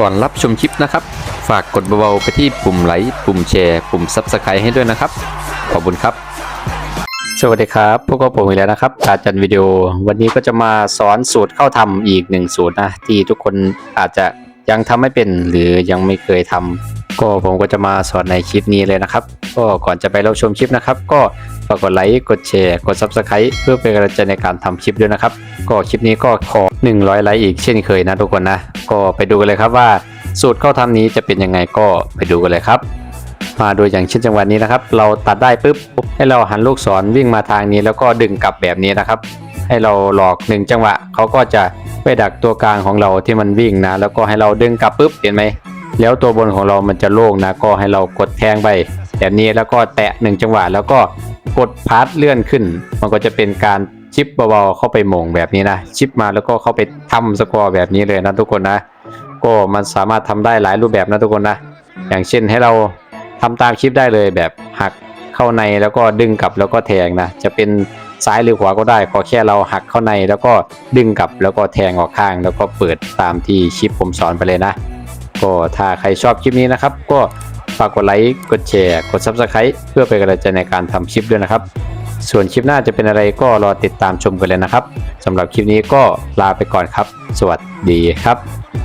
ก่อนรับชมคลิปนะครับ ฝากกดเบาๆไปที่ปุ่มไลค์ปุ่มแชร์ ปุ่ม Subscribe ให้ด้วยนะครับ ขอบคุณครับ สวัสดีครับ พวกกับผมอีกแล้วนะครับอาจารย์วิดีโอ วันนี้ก็จะมาสอนสูตรเข้าทำอีกหนึ่งสูตรนะ ที่ทุกคนอาจจะยังทำไม่เป็นหรือยังไม่เคยทำก็ผมก็จะมาสอนในคลิปนี้เลยนะครับ ก็ก่อนจะไปรับชมคลิปนะครับ ก็ ฝากกดไลค์กดแชร์กด Subscribe เพื่อเป็นกำลังใจในการทำคลิปด้วยนะครับ ก็คลิปนี้ก็ขอ 100 ไลค์อีกเช่นเคยนะทุกคนนะ ก็ไปดูกันเลยครับว่าสูตรเข้าทำนี้จะเป็นยังไงก็ไปดูกันเลยครับ มาโดยอย่างเช่นจังหวะนี้นะครับ เราตัดได้ปุ๊บให้เราหันลูกศรวิ่งมาทางนี้ แล้วก็ดึงกลับแบบนี้นะครับ ให้เราหลอกหนึ่งจังหวะเขาก็จะไปดักตัวกลางของเราที่มันวิ่งนะ แล้วก็ให้เราดึงกลับปุ๊บเห็นไหมแล้วตัวบนของเรามันจะโล่งนะก็ให้เรากดแทงไปแบบนี้แล้วก็แตะหนึ่งจังหวะแล้วก็ กดพาร์ทเลื่อนขึ้น มันก็จะเป็นการชิปเบาๆเข้าไปหม่งแบบนี้นะ ชิปมาแล้วก็เข้าไปทำสกอร์แบบนี้เลยนะทุกคนนะ ก็มันสามารถทำได้หลายรูปแบบนะทุกคนนะ อย่างเช่นให้เราทำตามคลิปได้เลยแบบหักเข้าในแล้วก็ดึงกลับแล้วก็แทงนะ จะเป็นซ้ายหรือขวาก็ได้ ขอแค่เราหักเข้าในแล้วก็ดึงกลับแล้วก็แทงออกข้าง แล้วก็เปิดตามที่คลิปผมสอนไปเลยนะ ก็ถ้าใครชอบคลิปนี้นะครับ ก็ ฝากกดไลค์ กดแชร์ กด Subscribe เพื่อเป็นกำลังใจในการทำคลิปด้วยนะครับ ส่วนคลิปหน้าจะเป็นอะไรก็รอติดตามชมกันเลยนะครับสำหรับคลิปนี้ก็ลาไปก่อนครับ สวัสดีครับ